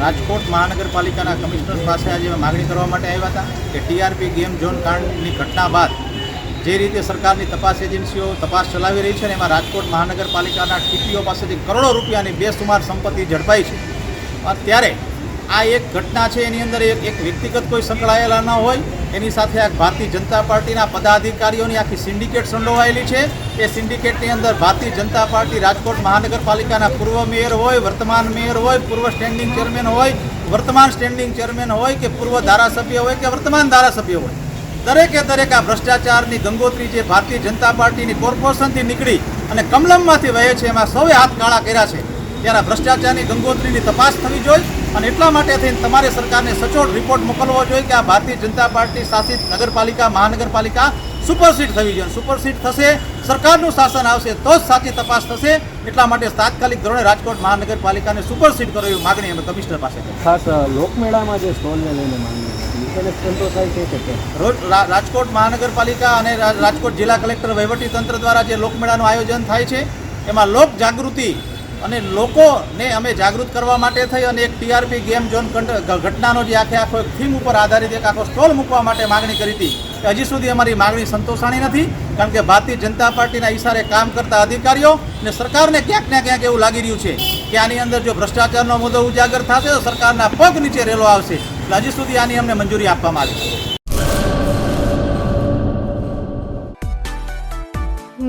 રાજકોટ મહાનગરપાલિકાના કમિશનર પાસે આજે માગણી કરવા માટે આવ્યા હતા કે ટીઆરપી ગેમ ઝોન કાંડની ઘટના બાદ જે રીતે સરકારની તપાસ એજન્સીઓ તપાસ ચલાવી રહી છે ને એમાં રાજકોટ મહાનગરપાલિકાના ટીપીઓ પાસેથી કરોડો રૂપિયાની બેસુમાર સંપત્તિ ઝડપાઈ છે. ત્યારે આ એક ઘટના છે, એની અંદર એક વ્યક્તિગત કોઈ સંકળાયેલા ન હોય એની સાથે આ ભારતીય જનતા પાર્ટીના પદાધિકારીઓની આખી સિન્ડિકેટ સંડોવાયેલી છે. એ સિન્ડિકેટની અંદર ભારતીય જનતા પાર્ટી રાજકોટ મહાનગરપાલિકાના પૂર્વ મેયર હોય, વર્તમાન મેયર હોય, પૂર્વ સ્ટેન્ડિંગ ચેરમેન હોય, વર્તમાન સ્ટેન્ડિંગ ચેરમેન હોય કે પૂર્વ ધારાસભ્ય હોય કે વર્તમાન ધારાસભ્ય હોય. દરેકે દરેક આ ભ્રષ્ટાચારની ગંગોત્રી જે ભારતીય જનતા પાર્ટીની કોર્પોરેશનથી નીકળી અને કમલમમાંથી વહે છે, એમાં સૌએ હાથ કાળા કર્યા છે. ત્યારે ભ્રષ્ટાચારની ગંગોત્રીની તપાસ થવી જોઈએ અને એટલા માટે થઈને તમારે સરકારને સચોટ રિપોર્ટ મોકલવો જોઈએ કે આ ભારતીય જનતા પાર્ટી શાસિત નગરપાલિકા મહાનગરપાલિકા સુપરસીટ થવી જોઈએ. સુપરસીટ થશે સરકારનું શાસન આવશે તો જ સાચી તપાસ થશે. એટલા માટે તાત્કાલિક ધોરણે રાજકોટ મહાનગરપાલિકાને સુપરસીટ કરો એવી માગણી અમે કમિશનર પાસે ખાસ લોકમેળામાં જે સ્ટોલને લઈને માંગણી રાજકોટ મહાનગરપાલિકા અને રાજકોટ જિલ્લા કલેક્ટર વહીવટી તંત્ર દ્વારા જે લોકમેળાનું આયોજન થાય છે એમાં લોક જાગૃતિ અને લોકોને અમે જાગૃત કરવા માટે થઈ અને એક ટીઆરપી ગેમ ઝોન ઘટનાનો જે આખે આખો થીમ ઉપર આધારિત એક આખો સ્ટોલ મૂકવા માટે માગણી કરી હતી. હજી સુધી અમારી માગણી સંતોષાણી નથી, કારણ કે ભારતીય જનતા પાર્ટીના ઈશારે કામ કરતા અધિકારીઓ અને સરકારને ક્યાંક ને ક્યાંક એવું લાગી રહ્યું છે કે આની અંદર જો ભ્રષ્ટાચારનો મુદ્દો ઉજાગર થશે તો સરકારના પગ નીચે રેલો આવશે. એટલે હજી સુધી આની અમને મંજૂરી આપવામાં આવી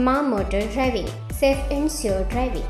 Maa motor driving, safe and sure driving.